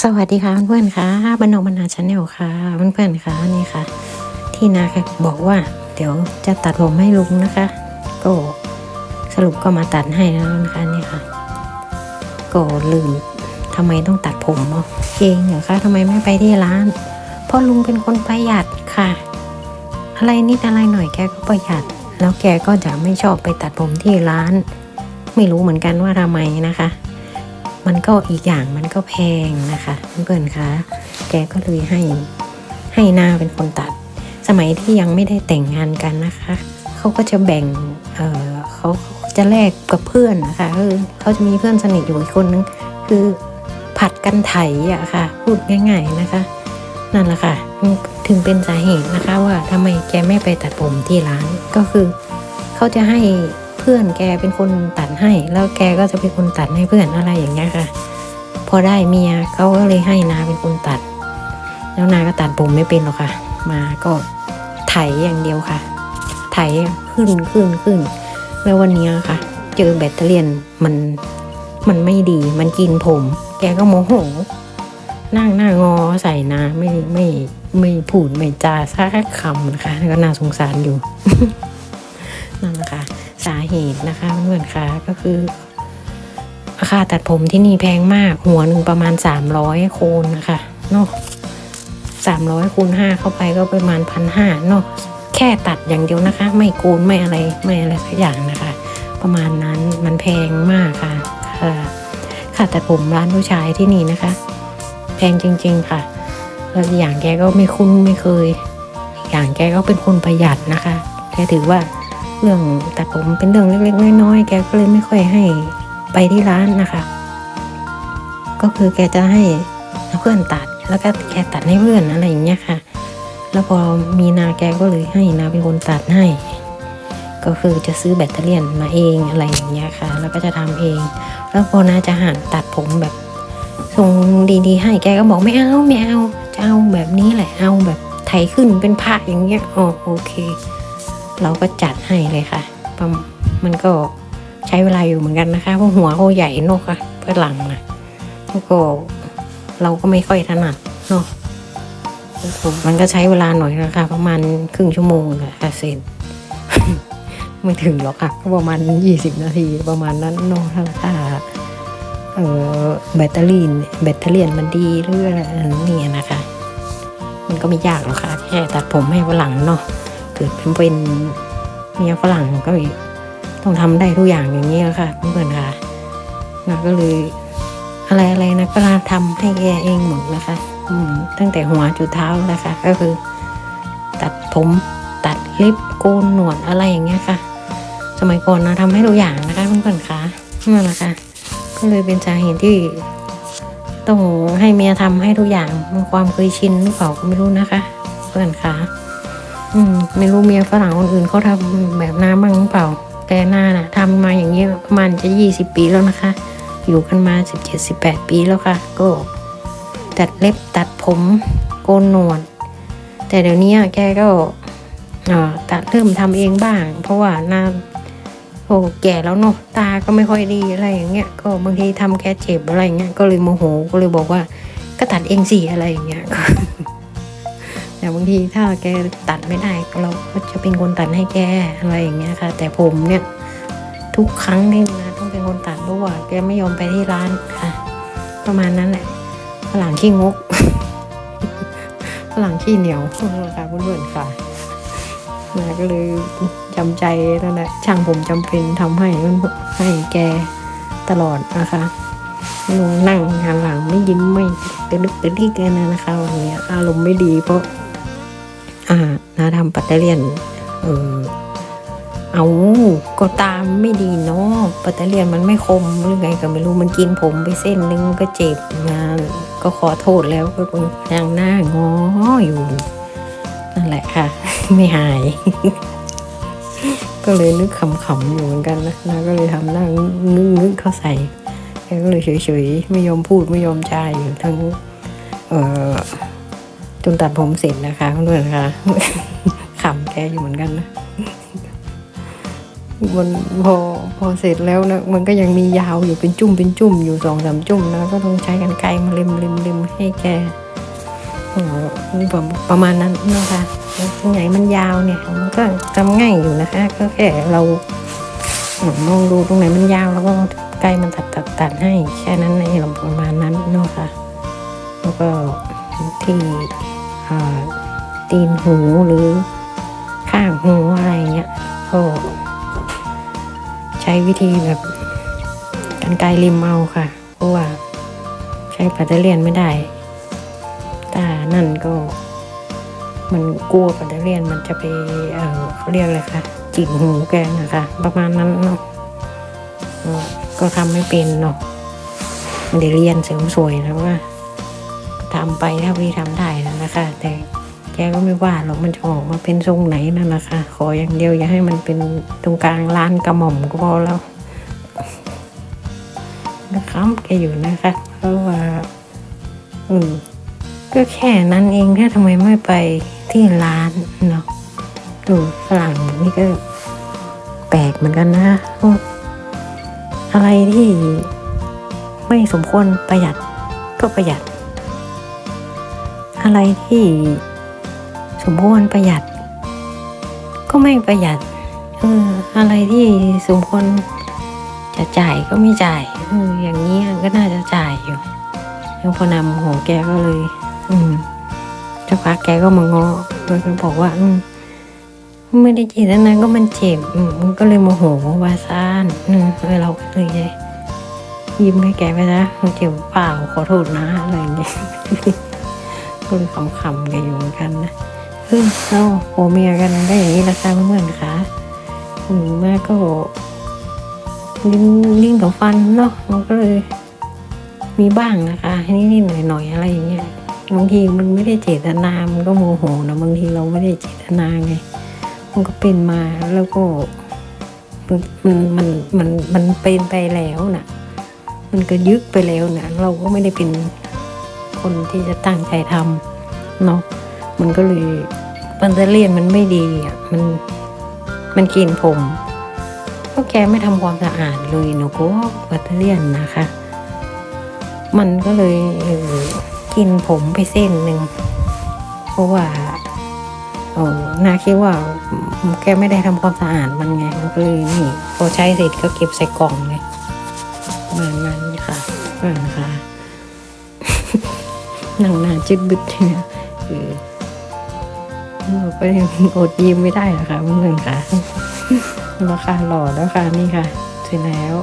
สวัสดีค่ะเพื่อนๆค่ะบรรณบรรณาชาแนลค่ะเพื่อนๆค่ะนี่ค่ะ ที่นาค่ะบอกว่า เดี๋ยวจะตัดผมให้ลุงนะคะ ก็สรุปก็มาตัดให้แล้วนะคะนี่ค่ะ ก็ลืมทำไมต้องตัดผมอะเองเหรอคะทำไมไม่ไปที่ร้านเพราะลุงเป็นคนประหยัดค่ะ อะไรนิดอะไรหน่อยแกก็ประหยัด แล้วแกก็จะไม่ชอบไปตัดผมที่ร้าน ไม่รู้เหมือนกันว่าทำไมนะคะ มันก็อีกอย่างมันก็แพงนะคะเพื่อนคะแกก็เลยให้ให้นาเป็นคนตัด สมัยที่ยังไม่ได้แต่งงานกันนะคะเขาก็จะแบ่งเเขาจะแลกกับเพื่อนนะคะคือเขาจะมีเพื่อนสนิทอยู่อีกคนนึงคือผัดกันไถอะค่ะ พูดง่ายๆนะคะ นั่นแหละค่ะ ถึงเป็นสาเหตุนะคะว่าทำไมแกไม่ไปตัดผมที่ร้านก็คือ เขาจะให้ เพื่อนแกเป็นคนตัดให้ แล้วแกก็จะเป็นคนตัดให้เพื่อนอะไรอย่างเงี้ยค่ะ พอได้เมียเขาก็เลยให้นาเป็นคนตัด แล้วนาก็ตัดผมไม่เป็นหรอกค่ะ มาก็ไถอย่างเดียวค่ะ ไถขึ้นขึ้นขึ้น แล้ววันนี้ค่ะ เจอแบตเตอรี่มันมันไม่ดี มันกินผม แกก็โมโห นั่งหน้างอใส่นาไม่ไม่ไม่พูดไม่จาสักคำนะคะ ก็น่าสงสารอยู่นั่นแหละค่ะ สาเหตุนะคะเพื่อนๆค่ะก็คือค่าตัดผมที่นี่แพงมากหัวหนึ่งประมาณสามร้อยโคนนะคะเนาะสามร้อยคูณห้าเข้าไปก็ประมาณพันห้าเนาะแค่ตัดอย่างเดียวนะคะ ไม่โกนไม่อะไรไม่อะไรสักอย่างนะคะ ประมาณนั้นมันแพงมากค่ะค่ะค่าตัดผมร้านผู้ชายที่นี่นะคะ แพงจริง ๆค่ะแล้วอย่างแกก็ไม่คุ้นไม่เคย อย่างแกก็เป็นคนประหยัดนะคะแกถือว่า เรื่องตัดผมเป็นเรื่องเล็กๆน้อยๆแกก็เลยไม่ค่อยให้ไปที่ร้านนะคะ ก็คือแกจะให้เพื่อนตัดแล้วก็แกตัดให้เพื่อนอะไรอย่างเงี้ยค่ะ แล้วพอมีนาแกก็เลยให้นาเป็นคนตัดให้ ก็คือจะซื้อแบตเตอรี่มาเองอะไรอย่างเงี้ยค่ะ แล้วก็จะทำเอง แล้วพอนาจะหันตัดผมแบบทรงดีๆให้แกก็บอกไม่เอาไม่เอาจะเอาแบบนี้แหละเอาแบบไถขึ้นเป็นผ้าอย่างเงี้ยอ๋อโอเค เราก็จัดให้เลยค่ะประมมันก็ใช้เวลาอยู่เหมือนกันนะคะเพราะหัวเขาใหญ่นกค่ะเพื่อหลังนะแล้วก็เราก็ไม่ค่อยถนัดเนาะมันก็ใช้เวลาหน่อยนะคะ ประมาณครึ่งชั่วโมงนะคะเสร็จไม่ถึงหรอกค่ะ ก็ประมาณยี่สิบนาทีประมาณนั้นเนาะถ้าเอ่อแบตเตอรี่แบตเตอรี่มันดีหรืออะไรนี่นะคะ มันก็ไม่ยากหรอกค่ะแค่ตัดผมให้ฝรั่งเนาะ เกิดเป็นเป็นเมียฝรั่งก็ต้องทำได้ทุกอย่างอย่างนี้แหละค่ะเพื่อนๆค่ะนะก็เลยอะไรอะไรนะก็ลาทำให้แกเองหมดนะคะ อืมตั้งแต่หัวจุดเท้านะคะ ก็คือ ตัดผมตัดล็บโกนหนวดอะไรอย่างเงี้ยค่ะ สมัยก่อนนะทำให้ทุกอย่างนะคะเพื่อนๆค่ะนั่นแหละค่ะก็เลยเป็นสาเหตุที่ต้องให้เมียทำให้ทุกอย่างมันความเคยชินหรือเปล่าก็ไม่รู้นะคะ เพื่อนค่ะ อืมไม่รู้เมียฝรั่งคนอื่นเขาทำแบบน้ามั่งหรือเปล่า แต่หน้าน่ะทำมาอย่างนี้ประมาณจะยี่สิบปีแล้วนะคะ อยู่กันมาสิบเจ็ดสิบแปดปีแล้วค่ะ ก็ตัดเล็บตัดผมโกนหนวด แต่เดี๋ยวนี้แกก็ตัดเริ่มทำเองบ้าง เพราะว่าหน้าโอ้แก่แล้วเนาะตาก็ไม่ค่อยดีอะไรอย่างเงี้ยก็บางทีทำแกเจ็บอะไรเงี้ยก็เลยโมโหก็เลยบอกว่า ก็ตัดเองสิอะไรอย่างเงี้ย แต่บางทีถ้าแกตัดไม่ได้เราก็จะเป็นคนตัดให้แกอะไรอย่างเงี้ยค่ะ แต่ผมเนี่ยทุกครั้งที่นะต้องเป็นคนตัดเพราะว่าแกไม่ยอมไปที่ร้านค่ะ ประมาณนั้นแหละฝรั่งขี้งกฝรั่งขี้เหนียวค่ะเพื่อนๆค่ะนาก็เลยจำใจนั่นแหละช่างผมจำเป็นทำให้ให้แกตลอดนะคะลุงนั่งงานหลังไม่ยิ้มไม่กระดึกกระดิกกันนะคะวันนี้อารมณ์ไม่ดีเพราะ อ่านาทำปัตเตเลียนเออเอาก็ตามไม่ดีเนาะปัตเตเลียนมันไม่คมหรือไงก็ไม่รู้มันกินผมไปเส้นนึงก็เจ็บงานก็ขอโทษแล้วก็ยังหน้างออยู่นั่นแหละค่ะ ไม่หาย ก็เลยนึกขำๆอยู่เหมือนกันนะนาก็เลยทำหน้างึกงึกๆเข้าใส่แกก็เลยเฉยๆไม่ยอมพูดไม่ยอมจาอยู่ทั้งเอ่อ จนตัดผมเสร็จนะคะเพื่อนๆค่ะขำแกอยู่เหมือนกันนะมันพอพอเสร็จแล้วนะมันก็ยังมียาวอยู่เป็นจุ่มเป็นจุ่มอยู่สองสามจุ่มนะก็ต้องใช้กันไกรมาเล็มเล็มเล็มให้แกอ้โหประมาณนั้นนะคะตรงไหนมันยาวเนี่ยมันก็ทำง่ายอยู่นะคะก็แค่เรามองดูตรงไหนมันยาวแล้วก็ไกรมันตัดตัดตัดให้แค่นั้นเองประมาณนั้นเนาะค่ะแล้วก็ ที่ตีนหูหรือข้างหูอะไรเงี้ยก็ใช้วิธีแบบกันไกลริมเอาค่ะ เพราะว่าใช้ปัตเตอร์เลียนไม่ได้แต่นั่นก็มันกลัวปัตเตอร์เลียนมันจะไปเออเขาเรียกอะไรคะจิกหูแกนะคะ ประมาณนั้นเนาะก็ทำไม่เป็นเนาะไม่ได้เรียนเสริมสวยนะว่า ทำไปถ้าพี่ทำได้นะนะคะ แต่แกก็ไม่ว่าหรอกมันจะออกมาเป็นทรงไหนนั่นนะคะ ขออย่างเดียวอย่าให้มันเป็นตรงกลางร้านกระหม่อมก็พอแล้วนะครับแกอยู่นะคะ เพราะว่า อืมก็แค่นั้นเองถ้าทำไมไม่ไปที่ร้านเนาะดูฝรั่งนี่ก็แปลกเหมือนกันนะอะไรที่ไม่สมควรประหยัดก็ประหยัด อะไรที่สมควรประหยัด ก็ไม่ประหยัดเอออะไรที่สมควรจะจ่ายก็ไม่จ่ายเอออย่างนี้ก็น่าจะจ่ายอยู่แล้วพอนำของแกก็เลย อืมจ้าพักแกก็มางอโดยก็บอกว่า อืมไม่ได้เจตนาก็มันเจ็บมันก็เลยโมโหวาซ่านอืมเลยเราก็เลยยิ้มให้แกไปนะเจ็บเปล่าขอโทษนะอะไรอย่างเงี้ย ก็เลยขำๆกันอยู่เหมือนกันนะเออเราผัวเมียกันได้อย่างนี้นะคะเพื่อนๆคะหนูแม่ก็ลิ้นลิ้นกับฟันเนาะมันก็เลยมีบ้างนะคะนิดๆหน่อยๆอะไรอย่างเงี้ยบางทีมันไม่ได้เจตนา มันก็โมโหนะบางทีเราไม่ได้เจตนาไงมันก็เป็นมาแล้วก็มันมันมันมันเป็นไปแล้วน่ะ มันก็ยึกไปแล้วน่ะ เราก็ไม่ได้เป็น คนที่จะตั้งใจทำเนาะมันก็เลยปันเตอร์เลียนมันไม่ดีอะมันมันกินผมก็แกไม่ทำความสะอาดเลยเนาะก็ปัตเตอร์เลียนนะคะ มันก็เลยเออกินผมไปเส้นหนึ่งเพราะว่าเออนาคิดว่าแกไม่ได้ทำความสะอาดมันไงมันก็เลยนี่พอใช้เสร็จก็เก็บใส่กล่องเลยประมาณนั้นค่ะก็นะคะ หนังหนาจึดบึดเนี่ยคือเราก็ยังอดยิ้มไม่ได้หรอกค่ะเพื่อนๆค่ะราคาหล่อแล้วค่ะนี่ค่ะ เสร็จแล้ว